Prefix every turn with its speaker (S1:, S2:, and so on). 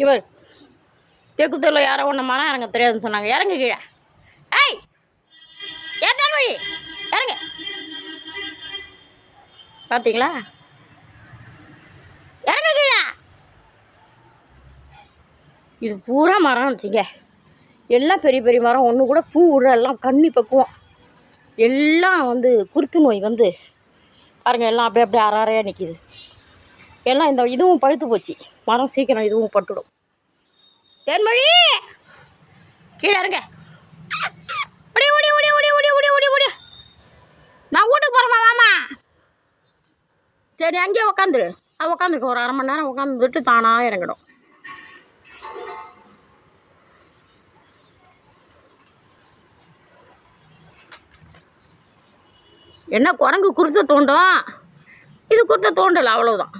S1: இவர். தெக்குத்தூரில் யாரோ ஒன்று மரம் இறங்க தெரியாதுன்னு சொன்னாங்க. இறங்கு கீழே. ஏய்! ஏத்தான் வழி இறங்கு. பார்த்தீங்களா இறங்கு கீழே. இது பூரா மரம் வச்சுங்க. எல்லாம் பெரிய பெரிய மரம். ஒன்று கூட பூ விடுற எல்லாம் கண்ணி பக்குவம். எல்லாம் வந்து குருத்து நோய் வந்து. பாருங்க எல்லாம் அப்படியே அப்படியே அரை அறையாக நிற்கிது எல்லாம் இந்த இதுவும் பழுத்து போச்சு. மரம் சீக்கிரம் இதுவும் பட்டுடும். தேன்மொழி! கீழே இருங்க ஓடி ஓடி ஓடி ஓடி ஓடி ஓடி ஓடி ஓடி. நான் வீட்டுக்கு போகிறேம்மா மாமா சரி அங்கேயே உக்காந்துரு. அது உக்காந்துருக்கு. ஒரு அரை மணி நேரம் உட்காந்துட்டு தானாக இறங்கிடும் என்ன குரங்கு குருத்த தோண்டும் இது குருத்த தோண்டலை அவ்வளோதான்